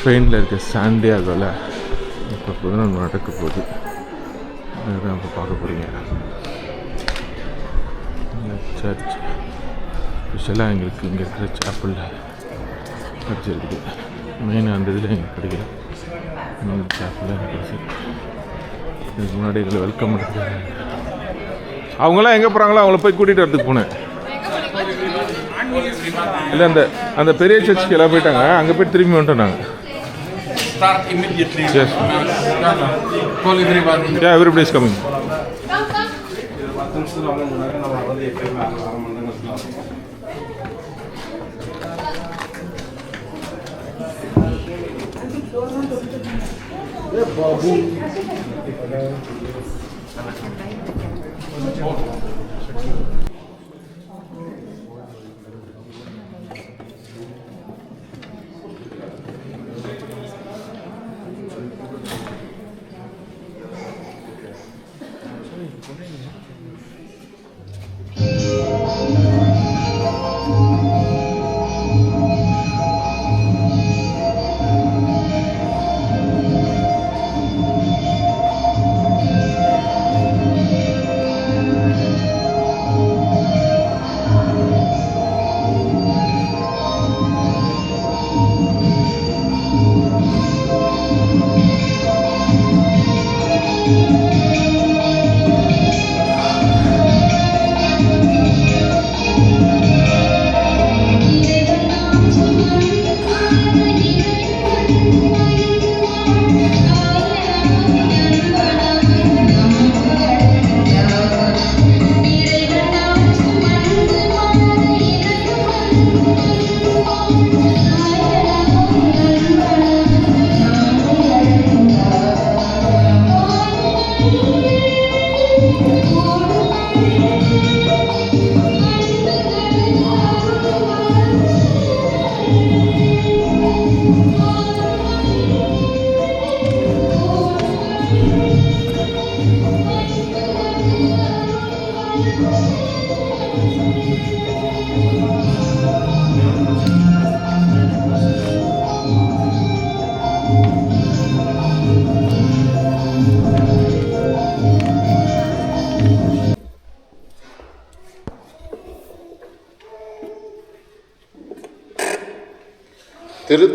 ஸ்பெயினில் இருக்க சாண்டியாகோவில் இப்போ புதனம் நடக்க போகுது. அதுதான் இப்போ பார்க்க போகிறீங்க சர்ச் ஸ்பெஷலாக எங்களுக்கு இங்கே இருக்கிற சாப்பிளில் சர்ச் இருக்குது. மெயினாக அந்த இதில் எங்களுக்கு கிடைக்கல. இந்த சாப்பிளில் எனக்கு கிடைச்சி இதுக்கு முன்னாடி இதில் வெல்கம் பண்ணுறாங்க அவங்களாம் எங்கே போகிறாங்களோ அவங்கள போய் கூட்டிகிட்டு வரதுக்கு போனேன். இல்லை அந்த அந்த பெரிய சர்ச்சுக்கு எல்லாம் போயிட்டாங்க. அங்கே போய் திரும்பி வந்துட்டோம் நாங்கள் Start immediately. Yes. Call everybody. Yeah, everybody is coming.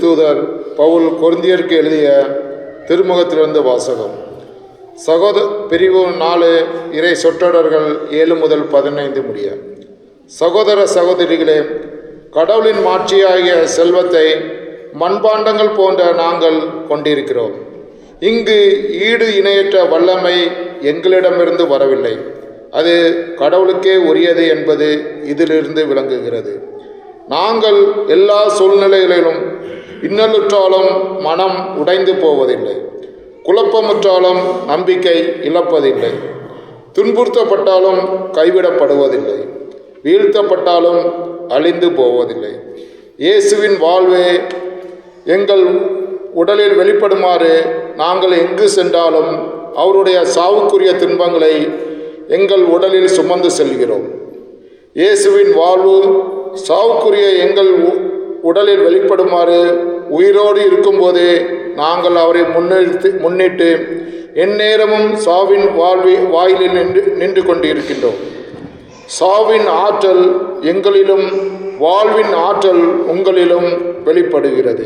திருத்தூதர் பவுல் கொருந்தியருக்கு எழுதிய திருமுகத்திலிருந்து வாசகம். சகோத பிரிவு நாலு இறை சொற்றொடர்கள் ஏழு முதல் பதினைந்து முடிய. சகோதர சகோதரிகளே கடவுளின் மாட்சியாகிய செல்வத்தை மண்பாண்டங்கள் போன்ற நாங்கள் கொண்டிருக்கிறோம். இங்கு ஈடு இணையற்ற வல்லமை எங்களிடமிருந்து வரவில்லை. அது கடவுளுக்கே உரியது என்பது இதிலிருந்து விளங்குகிறது. நாங்கள் எல்லா சூழ்நிலைகளிலும் இன்னலுற்றாலும் மனம் உடைந்து போவதில்லை. குழப்பமுற்றாலும் நம்பிக்கை இழப்பதில்லை. துன்புறுத்தப்பட்டாலும் கைவிடப்படுவதில்லை. வீழ்த்தப்பட்டாலும் அழிந்து போவதில்லை. இயேசுவின் வாழ்வே எங்கள் உடலில் வெளிப்படுமாறு நாங்கள் எங்கு சென்றாலும் அவருடைய சாவுக்குரிய துன்பங்களை எங்கள் உடலில் சுமந்து செல்கிறோம். இயேசுவின் வாழ்வு சாவுக்குரிய எங்கள் உடலில் வெளிப்படுமாறு உயிரோடு இருக்கும்போதே நாங்கள் அவரை முன்னிறுத்தி முன்னிட்டு எந்நேரமும் சாவின் வாழ்வி வாயிலில் நின்று நின்று கொண்டிருக்கின்றோம். சாவின் ஆற்றல் எங்களிலும் வாழ்வின் ஆற்றல் உங்களிலும் வெளிப்படுகிறது.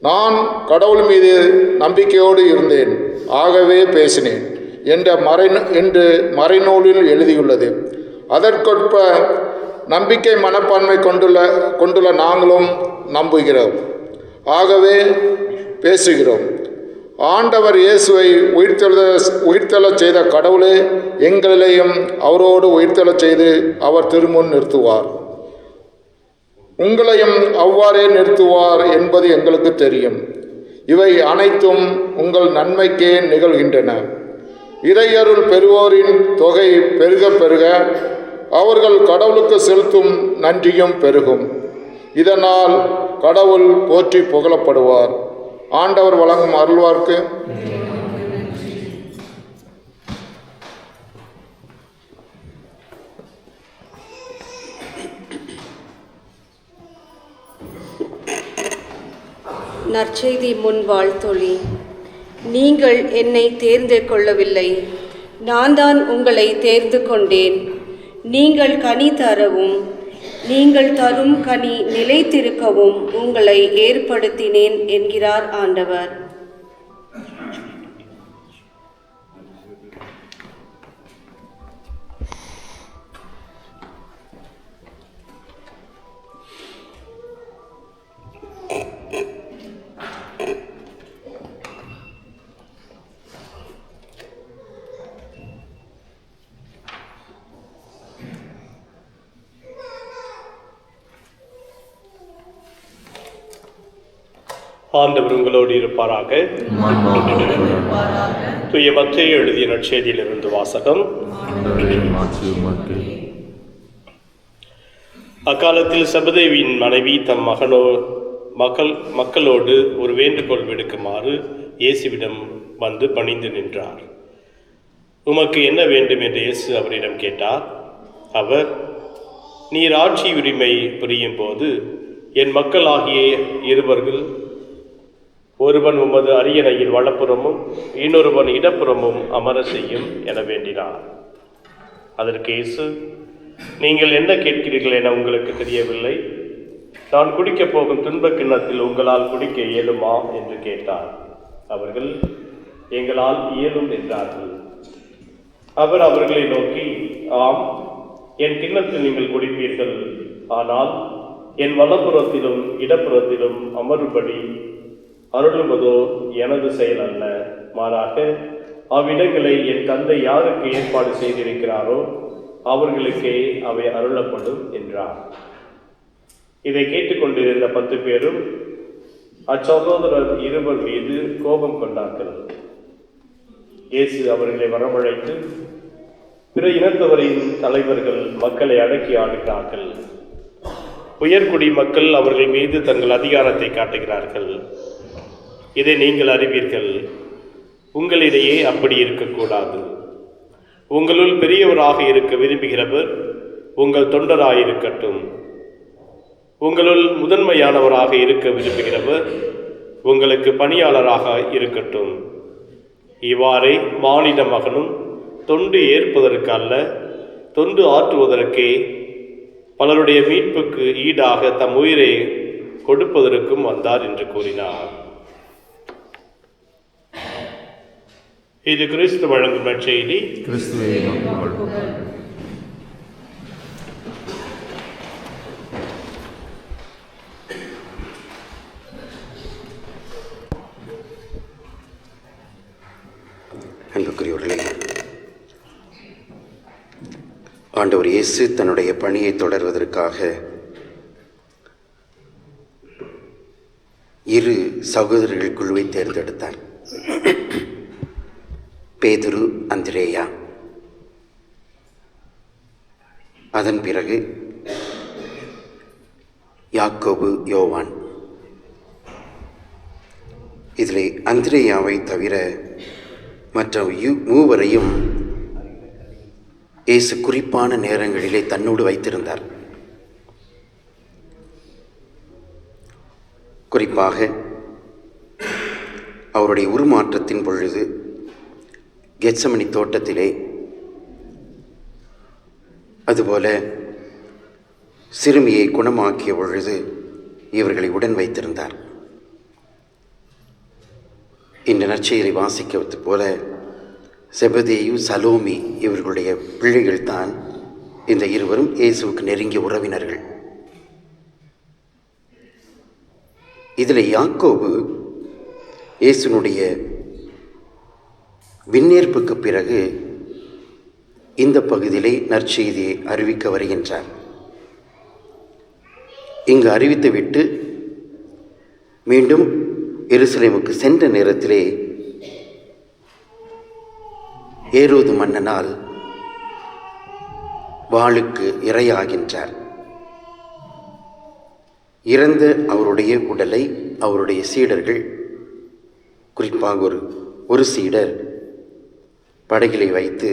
நான் கடவுள் மீது நம்பிக்கையோடு இருந்தேன். ஆகவே பேசினேன். என்ற மறை என்று மறைநூலில் எழுதியுள்ளது. அதற்கொற்ப நம்பிக்கை மனப்பான்மை கொண்டுள்ள கொண்டுள்ள நாங்களும் நம்புகிறோம். ஆகவே பேசுகிறோம். ஆண்டவர் இயேசுவை உயிர்த்தெழுத உயிர்த்தெழச் செய்த கடவுளே எங்களையும் அவரோடு உயிர்த்தெழச் செய்து அவர் திருமுன் நிறுத்துவார். உங்களையும் அவ்வாறே நிறுத்துவார் என்பது எங்களுக்கு தெரியும். இவை அனைத்தும் உங்கள் நன்மைக்கே நிகழ்கின்றன. இறையருள் பெறுவோரின் தொகை பெருக பெருக அவர்கள் கடவுளுக்கு செலுத்தும் நன்றியும் பெருகும். இதனால் கடவுள் போற்றி புகழப்படுவார். ஆண்டவர் வழங்கும் அருள்வார்க்கு. நற்செய்தி முன் வாழ்த்தொழி. நீங்கள் என்னை தேர்ந்து கொள்ளவில்லை நான் தான் உங்களை தேர்ந்து கொண்டேன். நீங்கள் கனி தரவும் நீங்கள் தரும் கனி நிலைத்திருக்கவும் உங்களை ஏற்படுத்தினேன் என்கிறார் ஆண்டவர். ஆண்டவர் உங்களோடு இருப்பாராக. தூய மத்திய எழுதிய நற்செய்தியிலிருந்து வாசகம். அக்காலத்தில் சபதேவியின் மனைவி தம் மகனோ மக்கள் மக்களோடு ஒரு வேண்டுகோள் விடுக்குமாறு இயேசுவிடம் வந்து பணிந்து நின்றார். உமக்கு என்ன வேண்டும் என்று இயேசு அவரிடம் கேட்டார். அவர் நீர் ஆட்சி உரிமை புரியும் போது என் மக்களாகிய இருவர்கள் ஒருவன் உமது அரியணையில் வலப்புறமும் இன்னொருவன் இடப்புறமும் அமர செய்யும் என வேண்டினார். அதற்கு இயேசு நீங்கள் என்ன கேட்கிறீர்கள் என உங்களுக்கு தெரியவில்லை. நான் குடிக்கப் போகும் துன்பக் கிண்ணத்தில் உங்களால் குடிக்க இயலுமா என்று கேட்டார். அவர்கள் எங்களால் இயலும் என்றார்கள். அவர் அவர்களை நோக்கி ஆம் என் கிண்ணத்தில் நீங்கள் குடிப்பீர்கள். ஆனால் என் வலப்புறத்திலும் இடப்புறத்திலும் அமரும்படி அருளுவதோ எனது செயல் அல்ல. மாறாக அவ்விடங்களை என் தந்தை யாருக்கு ஏற்பாடு செய்திருக்கிறாரோ அவர்களுக்கே அவை அருளப்படும் என்றார். இதை கேட்டுக்கொண்டிருந்த பத்து பேரும் அச்சகோதரர் இருவர் மீது கோபம் கொண்டார்கள். இயேசு அவர்களை வரவழைத்து பிற இனத்தவரின் தலைவர்கள் மக்களை அடக்கி ஆடுகிறார்கள் உயர்குடி மக்கள் அவர்கள் மீது தங்கள் அதிகாரத்தை காட்டுகிறார்கள். இதை நீங்கள் அறிவீர்கள். உங்களிடையே அப்படி இருக்கக்கூடாது. உங்களுள் பெரியவராக இருக்க விரும்புகிறவர் உங்கள் தொண்டராயிருக்கட்டும். உங்களுள் முதன்மையானவராக இருக்க விரும்புகிறவர் உங்களுக்கு பணியாளராக இருக்கட்டும். இவ்வாறே மானிட மகனும் தொண்டு ஏற்பதற்கு அல்ல தொண்டு ஆற்றுவதற்கே பலருடைய மீட்புக்கு ஈடாக தம் உயிரை கொடுப்பதற்கும் வந்தார் என்று கூறினார். இது கிறிஸ்து வழங்கும் நற்செய்தி கிறிஸ்துவை. அன்புக்குரியவர்களே ஆண்டவர் இயேசு தன்னுடைய பணியை தொடர்வதற்காக இரு சகோதரர்கள் குழுவை தேர்ந்தெடுத்தார் பேதுரு அந்திரேயா. அதன் பிறகு யாக்கோபு யோவான். இதில் அந்திரேயாவை தவிர மற்ற யு- மூவரையும் இயேசு குறிப்பான நேரங்களிலே தன்னோடு வைத்திருந்தார். குறிப்பாக அவருடைய உருமாற்றத்தின் பொழுது கெச்சமணி தோட்டத்திலே அதுபோல சிறுமியை குணமாக்கிய பொழுது இவர்களை உடன் வைத்திருந்தார். இந்த நற்செயலை வாசிக்கிறது போல செபதேயு சலோமி இவர்களுடைய பிள்ளைகள் தான் இந்த இருவரும் இயேசுவுக்கு நெருங்கிய உறவினர்கள். இதில் யாக்கோபு இயேசுனுடைய விண்ணேற்புக்கு பிறகு இந்த பகுதியிலே நற்செய்தியை அறிவிக்க வருகின்றார். இங்கு அறிவித்துவிட்டு மீண்டும் எருசலேமுக்கு சென்ற நேரத்திலே ஏரோது மன்னனால் வாளுக்கு இரையாகின்றார். இறந்த அவருடைய உடலை அவருடைய சீடர்கள் குறிப்பாக ஒரு ஒரு சீடர் படகிலை வைத்து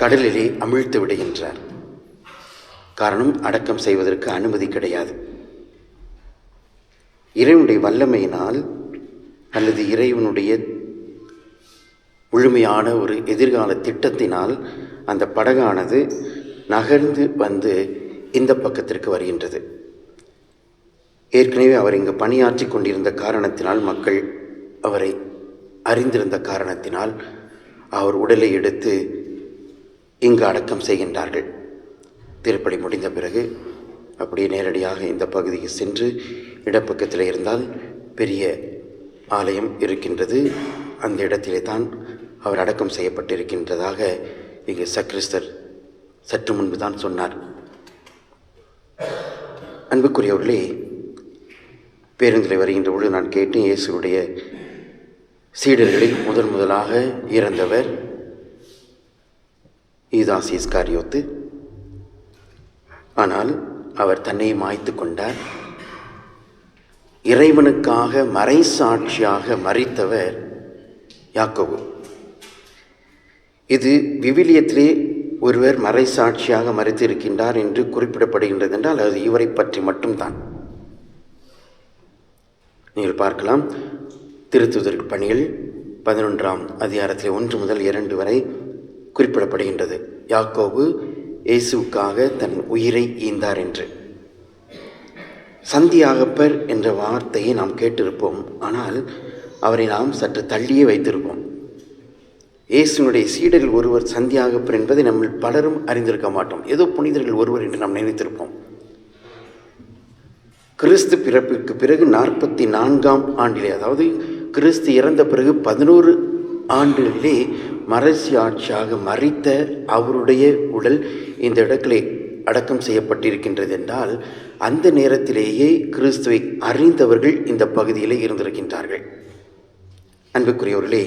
கடலிலே அமிழ்த்து விடுகின்றார். காரணம் அடக்கம் செய்வதற்கு அனுமதி கிடையாது. இறைவனுடைய வல்லமையினால் அல்லது இறைவனுடைய முழுமையான ஒரு எதிர்கால திட்டத்தினால் அந்த படகானது நகர்ந்து வந்து இந்த பக்கத்திற்கு வருகின்றது. ஏற்கனவே அவர் இங்கு பணியாற்றி கொண்டிருந்த காரணத்தினால் மக்கள் அவரை அறிந்திருந்த காரணத்தினால் அவர் உடலை எடுத்து இங்கு அடக்கம் செய்கின்றார்கள். திருப்பலி முடிந்த பிறகு அப்படியே நேரடியாக இந்த பகுதிக்கு சென்று இடப்பக்கத்தில் இருந்தால் பெரிய ஆலயம் இருக்கின்றது. அந்த இடத்திலே தான் அவர் அடக்கம் செய்யப்பட்டிருக்கின்றதாக இங்கு சக்ரிஸ்தர் சற்று முன்பு தான் சொன்னார். அன்புக்குரியவர்களே பேருந்தில் வருகின்ற பொழுது நான் கேட்டேன் இயேசுடைய சீடர்களில் முதன் முதலாக இறந்தவர் ஈதாஸ் இஸ்காரியோத்து ஆனால் அவர் தன்னை மாய்த்து கொண்டார். இறைவனுக்காக மறைசாட்சியாக மறித்தவர் யாக்கோபு. இது விவிலியத்திலே ஒருவர் மறைசாட்சியாக மறைத்து இருக்கின்றார் என்று குறிப்பிடப்படுகின்றது என்றால் அது இவரை பற்றி மட்டும்தான். நீங்கள் பார்க்கலாம். திருத்துதல் பணிகள் பதினொன்றாம் அதிகாரத்தில் ஒன்று முதல் இரண்டு வரை குறிப்பிடப்படுகின்றது. யாக்கோபு இயேசுவுக்காக தன் உயிரை ஈந்தார் என்று. சந்தியாகப்பர் என்ற வார்த்தையை நாம் கேட்டிருப்போம். ஆனால் அவரை நாம் சற்று தள்ளியே வைத்திருப்போம். இயேசுனுடைய சீடரில் ஒருவர் சந்தியாகப்பர் என்பதை நம்ம பலரும் அறிந்திருக்க மாட்டோம். ஏதோ புனிதர்கள் ஒருவர் என்று நாம் நினைத்திருப்போம். கிறிஸ்து பிறப்பிற்கு பிறகு நாற்பத்தி நான்காம் ஆண்டிலே அதாவது கிறிஸ்து இறந்த பிறகு பதினோரு ஆண்டுகளிலே மரசியாட்சியாக மறித்த அவருடைய உடல் இந்த இடத்திலே அடக்கம் செய்யப்பட்டிருக்கின்றது என்றால் அந்த நேரத்திலேயே கிறிஸ்துவை அறிந்தவர்கள் இந்த பகுதியிலே இருந்திருக்கின்றார்கள். அன்புக்குரியவர்களே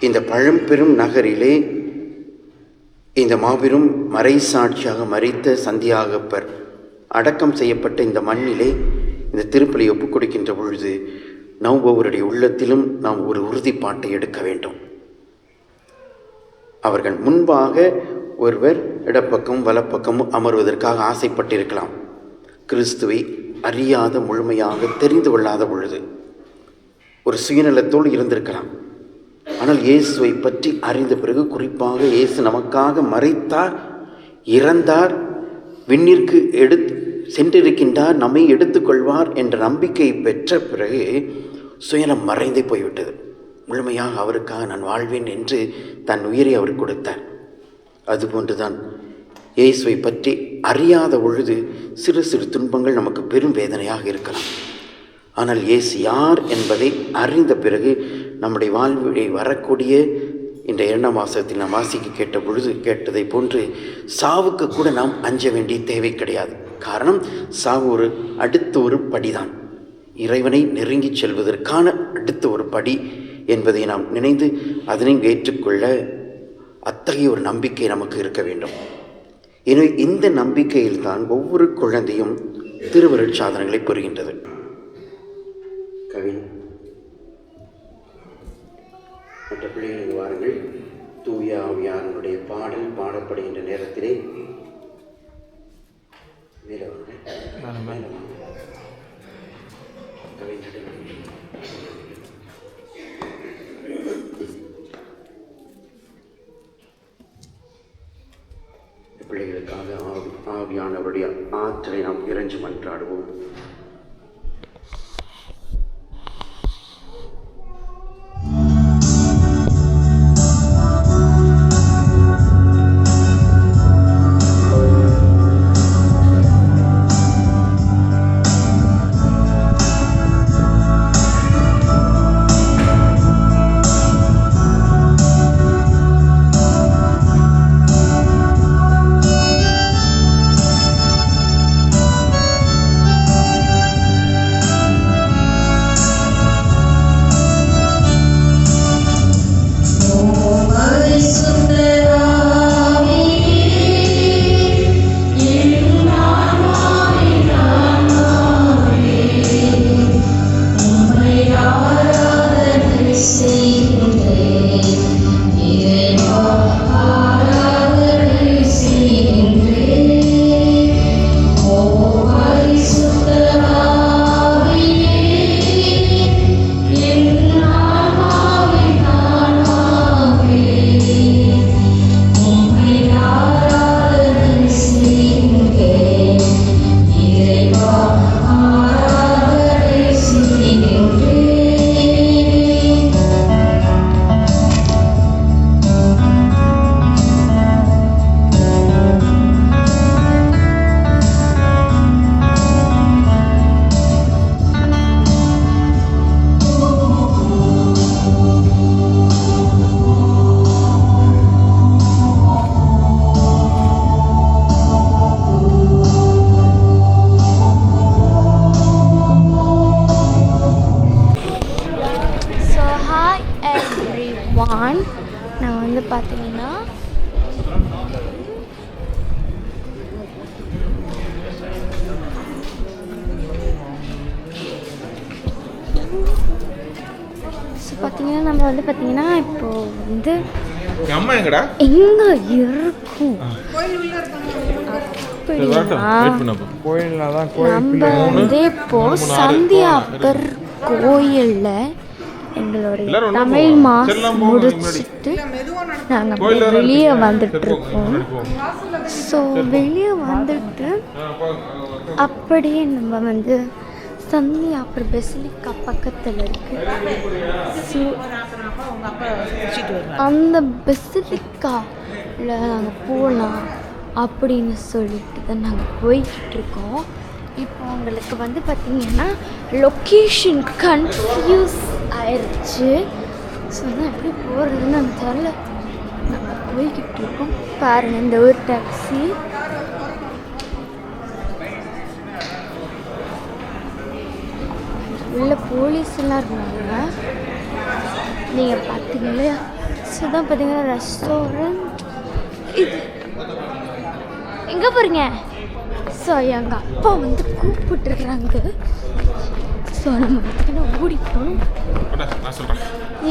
இந்த பழம்பெரும் நகரிலே இந்த மாபெரும் மறைசாட்சியாக மறித்த சந்தியாகப்பர் அடக்கம் செய்யப்பட்ட இந்த மண்ணிலே இந்த திருப்பலி ஒப்புக் கொடுக்கின்ற பொழுது நாம் ஒவ்வொருடைய உள்ளத்திலும் நாம் ஒரு உறுதிப்பாட்டை எடுக்க வேண்டும். அவர்கள் முன்பாக ஒருவர் இடப்பக்கம் வலப்பக்கம் அமர்வதற்காக ஆசைப்பட்டிருக்கலாம். கிறிஸ்துவை அறியாத முழுமையாக தெரிந்து கொள்ளாத பொழுது ஒரு சுயநலத்தோடு இருந்திருக்கலாம். ஆனால் இயேசுவை பற்றி அறிந்த பிறகு குறிப்பாக இயேசு நமக்காக மறைத்தார் இறந்தார் விண்ணிற்கு எடுத்து சென்றிருக்கின்றார் நம்மை எடுத்துக்கொள்வார் என்ற நம்பிக்கை பெற்ற பிறகு சுயனம் மறைந்தே போய்விட்டது. முழுமையாக அவருக்காக நான் வாழ்வேன் என்று தன் உயிரை அவர் கொடுத்தார். அதுபோன்றுதான் இயேசுவை பற்றி அறியாத பொழுது சிறு சிறு துன்பங்கள் நமக்கு பெரும் வேதனையாக இருக்கலாம். ஆனால் இயேசு யார் என்பதை அறிந்த பிறகு நம்முடைய வாழ்விலை வரக்கூடிய இந்த இரண்டாம் வாசகத்தில் நாம் வாசிக்க கேட்ட பொழுது கேட்டதை போன்று சாவுக்கு கூட நாம் அஞ்ச வேண்டிய தேவை கிடையாது. காரணம் சாவு ஒரு அடுத்த ஒரு படிதான். இறைவனை நெருங்கிச் செல்வதற்கான அடுத்த ஒரு படி என்பதை நாம் நினைந்து அதனை ஏற்றுக்கொள்ள அத்தகைய ஒரு நம்பிக்கை நமக்கு இருக்க வேண்டும். எனவே இந்த நம்பிக்கையில்தான் ஒவ்வொரு குழந்தையும் திருவருட் சாதனங்களை பெறுகின்றது. கவின் மற்ற பிள்ளைகள் வாருங்கள். தூய ஆவியாரனுடைய பாடல் பாடப்படுகின்ற நேரத்திலே மேலே ஆற்றலை நாம் இறைஞ்சு மன்றாடுவோம் நான் வந்து பார்த்தீங்கன்னா ஸோ பார்த்தீங்கன்னா நம்ம வந்து பார்த்தீங்கன்னா இப்போ வந்து எங்க இருக்கும்? நம்ம வந்து இப்போ சந்தியாப்பர் கோயிலில் எங்களுடைய தமிழ். மாஸ். முடிச்சிட்டு நாங்கள் வெளியே இருக்கு. வந்துட்டு சரி, இருக்கோம் முன்னாடி போங்க. ஸோ வெளியே வந்துட்டு அப்படியே நம்ம வந்து சந்தியாப்பர் பெசிலிக்கா பக்கத்தில் இருக்கு ஸோ அந்த பெசிலிக்காவில் நாங்கள் போகலாம் அப்படின்னு சொல்லிட்டு தான் நாங்கள் போய்கிட்டு இருக்கோம் இப்போ உங்களுக்கு வந்து பார்த்தீங்கன்னா லொக்கேஷன் கன்ஃபியூஸ் ஆயிடுச்சு ஸோ நான் எப்படி போகிறதுன்னு தெரில நம்ம போய்கிட்டு இருக்கோம். பாருங்கள் இந்த ஒரு டாக்ஸி உள்ள போலீஸ் எல்லாம் நீங்கள் பார்த்தீங்க இல்லையா? ஸோ தான் பார்த்தீங்கன்னா ரெஸ்டாரண்ட் இது எங்கே போகிறீங்க ஸோ எங்கள் அப்பா வந்து கூப்பிட்டுருக்குறாங்க. ஸோ நம்ம பார்த்தீங்கன்னா ஓடி போகணும்.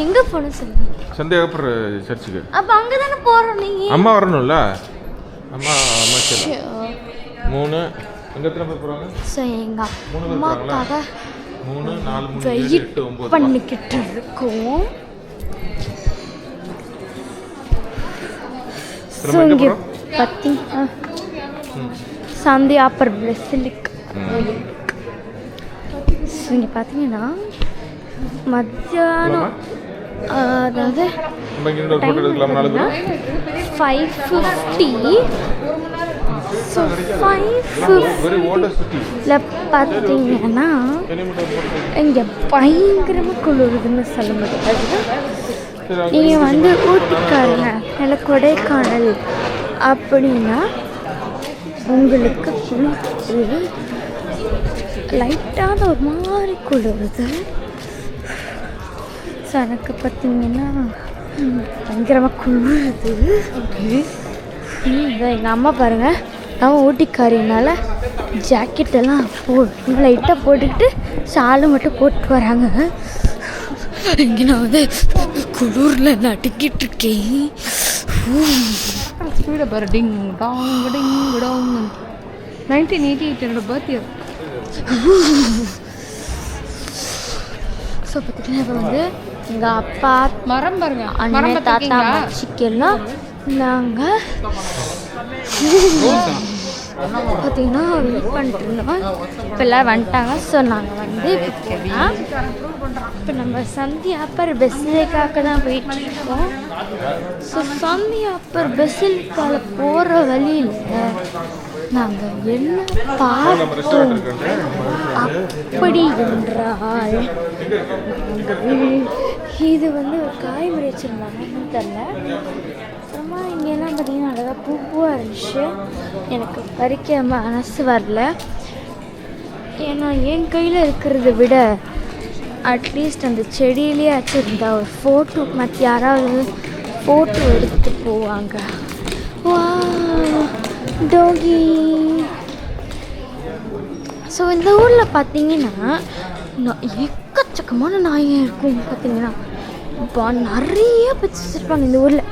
எங்கே போகணும் சொல்லுங்கள் சந்தியாகப்பர் சர்ச்சுக்கு. அப்போ அங்கே தானே போகிறோம் நீங்கள் அம்மா வரணும்ல? அம்மா அம்மா சரி. மூணு எங்க எத்தனை பேர் போகிறாங்க ஸோ எங்கள் அம்மாக்காக மூணு நாலு மூணு எட்டு ஒம்பது பண்ணிக்கிட்டு இருக்கோம். ஸோ இங்கே? பார்த்தீங்கன்னா சந்தியாப்பர் பெசிலிக் ஸோ இங்கே பார்த்தீங்கன்னா மத்தியானம் அதாவது ஃபைவ் ஃபிஃப்டி ஸோ ஃபைவ் ஃபிஃப்டியில் பார்த்தீங்கன்னா இங்கே பயங்கரமாக குளிருதுன்னு சொல்ல முடியாது. நீங்கள் வந்து ஊட்டிக்காரங்க இல்லை கொடைக்கானல் அப்படின்னா உங்களுக்கு குளிருது லைட்டான ஒரு மாதிரி குளிருது. ஸோ எனக்கு பார்த்தீங்கன்னா பயங்கரமாக குளிருது. எங்கள் அம்மா பாருங்கள் அவன் ஊட்டிக்காரினால ஜாக்கெட்டெல்லாம் போ லைட்டாக போட்டுக்கிட்டு ஷாலு மட்டும் போட்டு வராங்க. இங்கே நான் வந்து குளூரில் நடுக்கிட்டு இருக்கேன். ஸ்பீடை பாரு ding dong ding dong nineteen eighty eight என்னோட பர்த்டே ஸோ பார்த்தீங்கன்னா இப்போ வந்து எங்கள் அப்பா மரம் பாருங்க அண்ணன் தாத்தா மச்சிக்கெல்லாம் நாங்கள் பார்த்தீங்கன்னா வெயிட் பண்ணிட்டு இருந்தோம். இப்போ எல்லாம் வந்துட்டாங்க. ஸோ நாங்கள் வந்து இப்போ பண்ணுறான் இப்போ நம்ம சந்தி அப்பர் பெசிலிக்காக தான் போயிட்டு இருக்கோம் ஸோ சந்தி அப்பர் பெசிலிக்கால போகிற வழியில் நாங்கள் என்ன பார்த்தோம்? அப்படி என்றால் இது வந்து ஒரு காய்கறி வச்சுருந்தாங்கன்னு தெரில அப்புறமா இங்கெல்லாம் பார்த்தீங்கன்னா அழகாக பூ பூவாக இருந்துச்சு. எனக்கு பறிக்க மனசு வரல. ஏன்னா என் கையில் இருக்கிறத விட அட்லீஸ்ட் அந்த செடியிலேயே வச்சுருந்தா ஒரு ஃபோட்டோ மற்ற யாராவது ஃபோட்டோ எடுத்து போவாங்க. வா டோகி ஸோ இந்த ஊரில் பார்த்தீங்கன்னா எக்கச்சக்கமான நாய் இருக்கும் பார்த்தீங்கன்னா இப்போ நிறைய பச்சு வச்சுருப்பாங்க இந்த ஊரில்.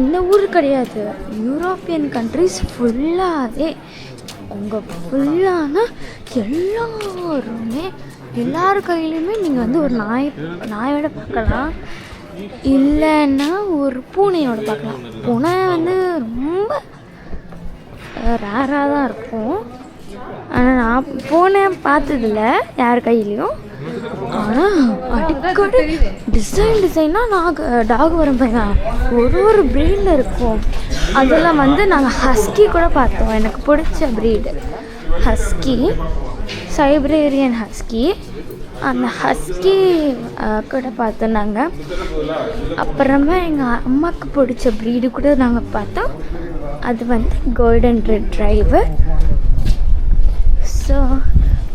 இந்த ஊர் கிடையாது. யூரோப்பியன் கண்ட்ரிஸ் ஃபுல்லாகவே அவங்க ஃபுல்லான எல்லாருமே எல்லார் கையிலையுமே நீங்கள் வந்து ஒரு நாய் நாயோட பார்க்கலாம். இல்லைன்னா ஒரு பூனையோட பார்க்கலாம். பூனை வந்து ரொம்ப ரேராக தான் இருக்கும். ஆனால் நான் பூனை பார்த்ததில்ல யார் கையிலையும். ஆனால் அடிக்கடி டிசைன் டிசைனாக நாக டாக் வரும் பாருங்க. ஒரு ஒரு ப்ரீடில் இருக்கும். அதெல்லாம் வந்து நாங்கள் ஹஸ்கி கூட பார்த்தோம். எனக்கு பிடிச்ச ப்ரீடு ஹஸ்கி சைப்ரேரியன் ஹஸ்கி. அந்த ஹஸ்கி கூட பார்த்தோம் நாங்கள் அப்புறமா எங்கள் அம்மாவுக்கு பிடிச்ச ப்ரீடு கூட நாங்கள் பார்த்தோம் அது வந்து கோல்டன் ரெட் டிரைவர் ஸோ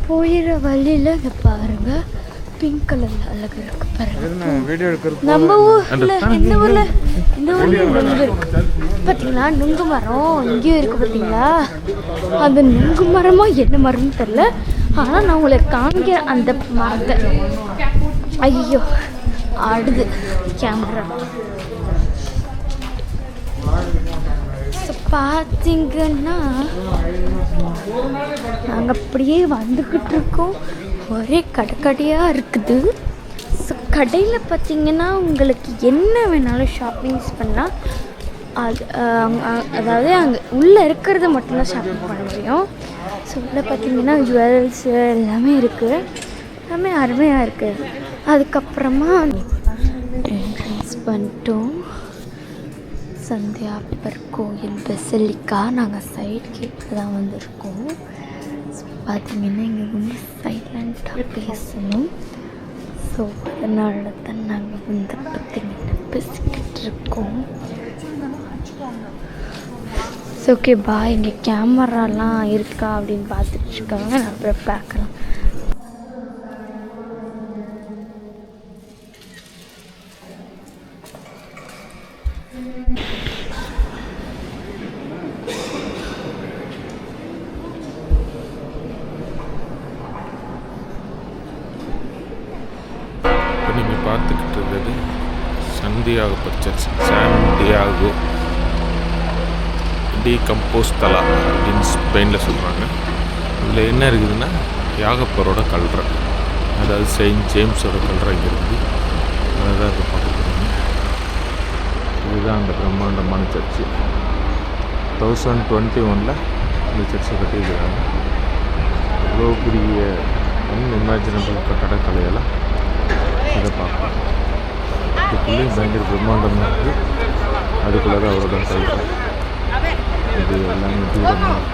போயிடுற வழியில் இங்கே பாருங்க. பிங்க் கலர்ல அழகு இருக்கு பாருங்க. நம்ம ஊர்ல இந்த ஊர்ல? இந்த ஊர்ல நுங்கு இருக்கு. பார்த்தீங்களா நுங்கு மரம் இங்கேயும் இருக்கு பார்த்தீங்களா அந்த நுங்கு மரமா என்ன மரம்னு தெரில ஆனால் நான் உங்களுக்கு காமிக்கிற அந்த மரத்தை ஐயோ ஆடுது கேமரா ஸோ பார்த்தீங்கன்னா நாங்கள் அப்படியே வந்துக்கிட்டு இருக்கோம். ஒரே கடைக்கடையாக இருக்குது. ஸோ கடையில் பார்த்தீங்கன்னா உங்களுக்கு என்ன வேணாலும் ஷாப்பிங்ஸ் பண்ணால் அது அதாவது அங்கே உள்ளே இருக்கிறத மட்டும்தான் ஷாப்பிங் பண்ண முடியும். ஸோ உள்ளே பார்த்தீங்கன்னா ஜுவல்ஸு எல்லாமே இருக்குது எல்லாமே அருமையாக இருக்குது அதுக்கப்புறமா என்ட்ரன்ஸ் பண்ணிட்டோம். சந்தியாப்பர் கோயில் பெசலிக்கா நாங்கள் சைட் கேட்டில் தான் வந்திருக்கோம். ஸோ பார்த்தீங்கன்னா இங்கே ரொம்ப சைலண்ட்டாக பேசணும். ஸோ அதனால தான் நாங்கள் வந்து பார்த்தீங்கன்னா பேசிக்கிட்டு இருக்கோம். ஓகேப்பா இங்கே கேமராலாம் இருக்கா அப்படின்னு பார்த்துட்டு இருக்காங்க நான் அப்புறம் பார்க்கலாம். நீங்கள் பார்த்துக்கிட்டு இருக்கிறது சந்தியாகோ பர்ச்சர்ச் சாண்டியாகோ. டீகம்போஸ் தலா அப்படின்னு ஸ்பெயினில் சொல்கிறாங்க இதில் என்ன இருக்குதுன்னா யாகப்பரோட கல்றை. அதாவது செயின்ட் ஜேம்ஸோட கல்ற இங்கே இருக்குது அதை தான் இப்போ இதுதான் அந்த பிரம்மாண்டமான சர்ச்சு. தௌசண்ட் டுவெண்ட்டி ஒனில் இந்த சர்ச்சை கட்டியிருக்கிறாங்க. இவ்வளோ பெரிய அன்இமேஜினபிள் கட்டடக்கலையெல்லாம் இதை பார்க்கலாம் இதுக்குள்ளேயும் பயங்கர பிரம்மாண்டமாக இருக்குது அதுக்குள்ளே தான் அவரோட கல்ற. இது எல்லாமே தூரமாக